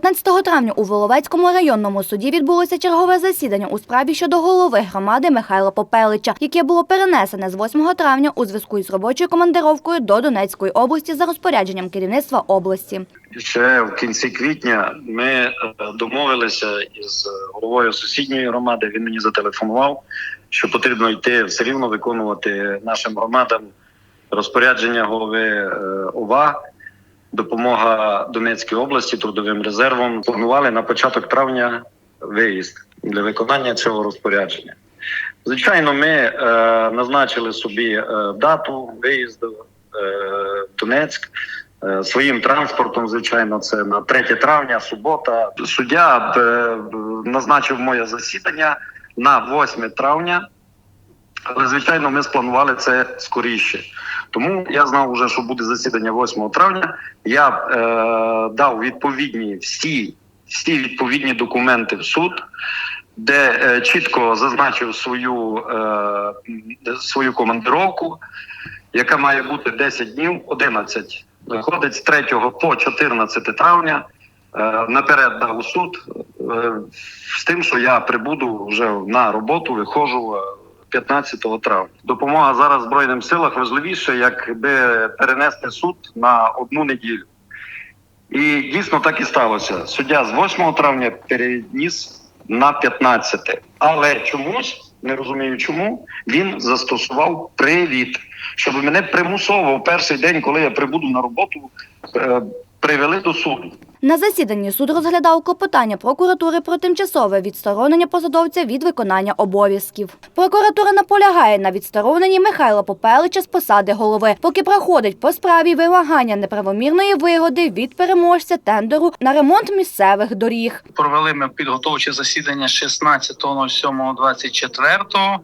15 травня у Воловецькому районному суді відбулося чергове засідання у справі щодо голови громади Михайла Попелича, яке було перенесене з 8 травня у зв'язку із робочою командировкою до Донецької області за розпорядженням керівництва області. Ще в кінці квітня ми е, домовилися із головою сусідньої громади. Він мені зателефонував, що потрібно йти все рівно виконувати нашим громадам розпорядження голови е, ОВА. Допомога Донецькій області трудовим резервом планували на початок травня виїзд для виконання цього розпорядження. Звичайно, ми е, назначили собі е, дату виїзду е, в Донецьк. Е, Своїм транспортом, звичайно, це на 3 травня, субота. Суддя е, назначив моє засідання на 8 травня, але звичайно, ми спланували це скоріше. Тому я знав вже, що буде засідання 8 травня. Я е, дав відповідні всі, всі відповідні документи в суд, де е, чітко зазначив свою, е, свою командировку, яка має бути 10 днів, 11 виходить з 3 по 14 травня. Е, Наперед дав у суд е, з тим, що я прибуду вже на роботу, виходжу е, 15 травня. Допомога зараз збройним силах важливіше, якби перенести суд на одну неділю. І дійсно так і сталося. Суддя з 8 травня переніс на 15. Але чомусь не розумію, чому він застосував привід, щоб мене примусово в перший день, коли я прибуду на роботу, е, привели до суду. На засіданні суд розглядав клопотання прокуратури про тимчасове відсторонення посадовця від виконання обов'язків. Прокуратура наполягає на відстороненні Михайла Попелича з посади голови, поки проходить по справі вимагання неправомірної вигоди від переможця тендеру на ремонт місцевих доріг. Провели ми підготовче засідання 16.07.24.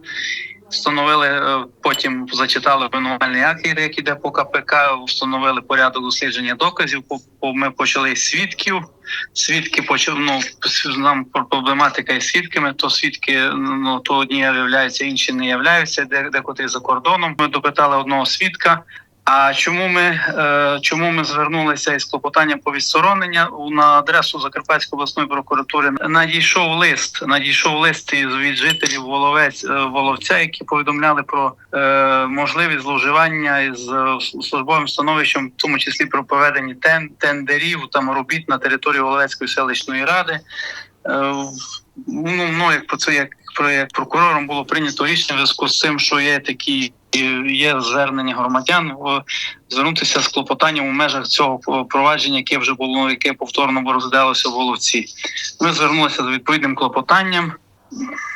Встановили е, потім зачитали винувальний акт, який іде по КПК. Встановили порядок дослідження доказів. Ми почали свідків. Свідки почав ну, нам про- проблематика із свідками. То свідки ну то одні являються, інші не являються, де декотрі за кордоном. Ми допитали одного свідка. А чому ми е, чому ми звернулися із клопотанням по відсторонення на адресу Закарпатської обласної прокуратури? Надійшов лист. Надійшов лист від жителів Воловець е, Воловця, які повідомляли про е, можливість зловживання із службовим становищем, в тому числі про проведення тен, тендерів там робіт на території Воловецької селищної ради. В- ну, як про це як про як прокурором було прийнято рішення в зв'язку з цим, що є такі і є звернення громадян звернутися з клопотанням у межах цього провадження, яке вже було, яке повторно розглядалося в головці. Ми звернулися з відповідним клопотанням.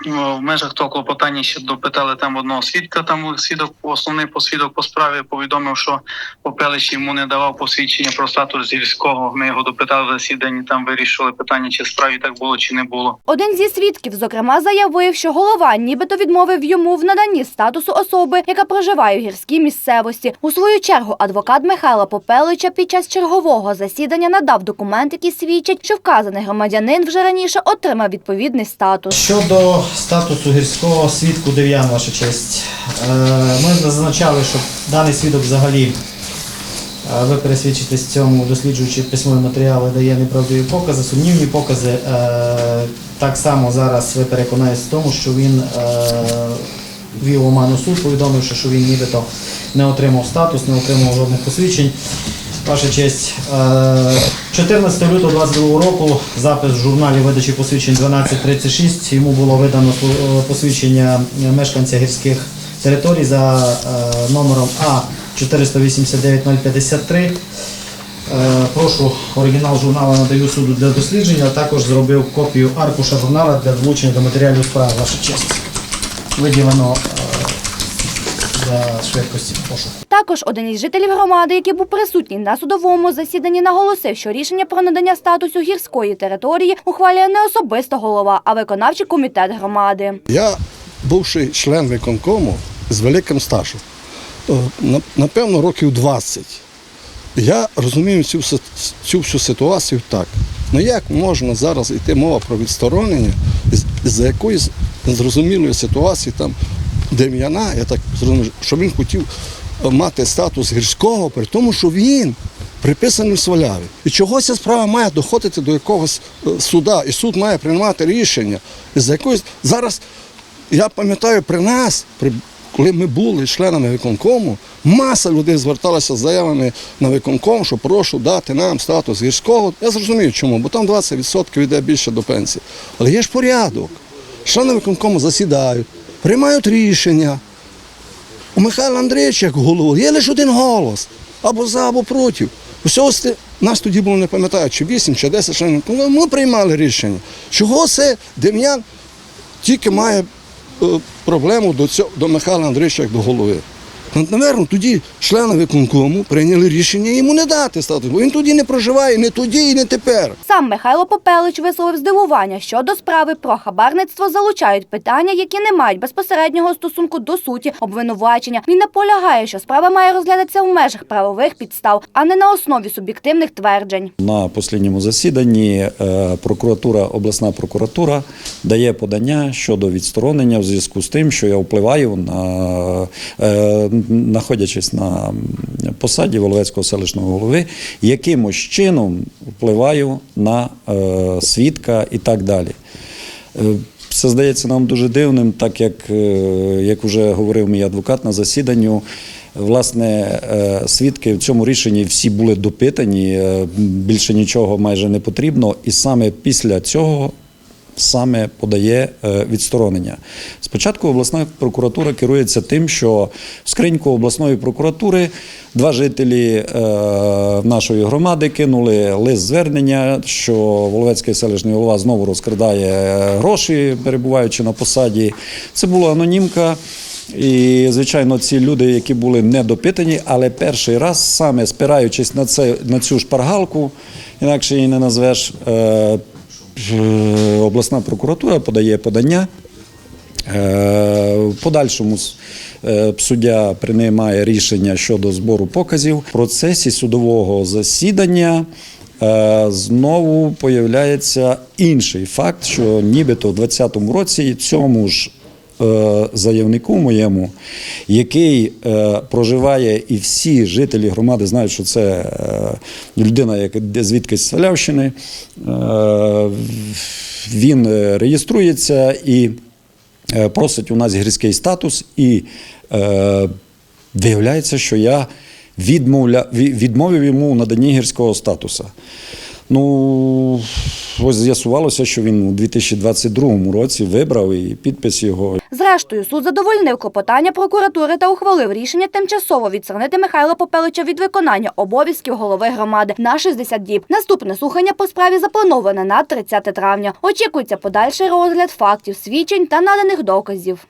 О, В межах того клопотання ще допитали там одного свідка. Там свідок, основний посвідок по справі повідомив, що Попелич йому не давав посвідчення про статус гірського. Ми його допитали в засіданні. Там вирішили питання, чи справі так було, чи не було. Один зі свідків, зокрема, заявив, що голова нібито відмовив йому в наданні статусу особи, яка проживає в гірській місцевості. У свою чергу адвокат Михайла Попелича під час чергового засідання надав документ, який свідчить, що вказаний громадянин вже раніше отримав відповідний статус. Щодо статусу гірського свідку Дев'ян, ваша честь, е, ми зазначали, що даний свідок взагалі, е, ви пересвідчитесь цьому, досліджуючи письмові матеріали, дає неправдиві покази, сумнівні покази. Е, Так само зараз ви переконаєтесь в тому, що він вів оману суд, повідомивши, що він нібито не отримав статус, не отримав жодних посвідчень. Ваша честь, е, 14 лютого 22 року запис в журналі видачі посвідчень 1236. Йому було видано е, посвідчення мешканця гірських територій за е, номером А 489053. Е, Прошу оригінал журналу надаю суду для дослідження, а також зробив копію аркуша журнала для долучення до матеріалів справи. Ваша честь. Виділено е, для швидкості. Прошу. Також один із жителів громади, який був присутній на судовому засіданні, наголосив, що рішення про надання статусу гірської території ухвалює не особисто голова, а виконавчий комітет громади. Я, бувший член виконкому з великим стажем, е, напевно, років 20. Я розумію цю, цю всю ситуацію так. Ну як можна зараз йти мова про відсторонення з- з якоїсь незрозумілої ситуації там Дем'яна, я так зрозумів, що він хотів мати статус гірського, при тому, що він приписані в сваляві. І чогось ця справа має доходити до якогось е, суда, і суд має приймати рішення. За якоюсь зараз я пам'ятаю при нас, при коли ми були членами виконкому, маса людей зверталася з заявами на виконком, що прошу дати нам статус гірського. Я зрозумію чому, бо там 20% йде більше до пенсії. Але є ж порядок. Члени виконкому засідають, приймають рішення. У Михайла Андрійовича, як голову, є лише один голос. Або за, або проти. Усього нас тоді було, не пам'ятаю, чи 8, чи 10 членів. виконкому. Ми приймали рішення. Чого це Дем'ян тільки має е, проблему до, цього, до Михайла Андрійовича як до голови. Ну, Наверно, тоді члени виконкому прийняли рішення йому не дати статус, бо він тоді не проживає, не тоді і не тепер. Сам Михайло Попелич висловив здивування, що до справи про хабарництво залучають питання, які не мають безпосереднього стосунку до суті обвинувачення. Він наполягає, що справа має розглядатися в межах правових підстав, а не на основі суб'єктивних тверджень. На останньому засіданні е, прокуратура, обласна прокуратура дає подання щодо відсторонення в зв'язку з тим, що я впливаю на е, знаходячись на посаді Воловецького селищного голови, якимось чином впливаю на е, свідка і так далі. Це здається нам дуже дивним, так як, е, як вже говорив мій адвокат на засіданню, власне, е, свідки в цьому рішенні всі були допитані, більше нічого майже не потрібно, і саме після цього. Саме подає е, відсторонення. Спочатку обласна прокуратура керується тим, що в скриньку обласної прокуратури два жителі е, нашої громади кинули лист звернення, що Воловецький селищний голова знову розкрадає е, гроші, перебуваючи на посаді. Це була анонімка. І, звичайно, ці люди, які були недопитані, але перший раз, саме спираючись на, це, на цю шпаргалку, інакше її не назвеш, обласна прокуратура подає подання. Е, В подальшому е, суддя приймає рішення щодо збору показів. В процесі судового засідання е, знову появляється інший факт, що нібито в 2020 році цьому ж заявнику моєму, який е, проживає, і всі жителі громади знають, що це е, людина, яка звідкись з Свалявщини, е, він е, реєструється і е, просить у нас гірський статус, і е, виявляється, що я відмовля, відмовив йому у гірського статусу. Ну, ось з'ясувалося, що він у 2022 році вибрав і підпис його Зрештою, суд задовольнив клопотання прокуратури та ухвалив рішення тимчасово відсторонити Михайла Попелича від виконання обов'язків голови громади на 60 діб. Наступне слухання по справі заплановане на 30 травня. Очікується подальший розгляд фактів, свідчень та наданих доказів.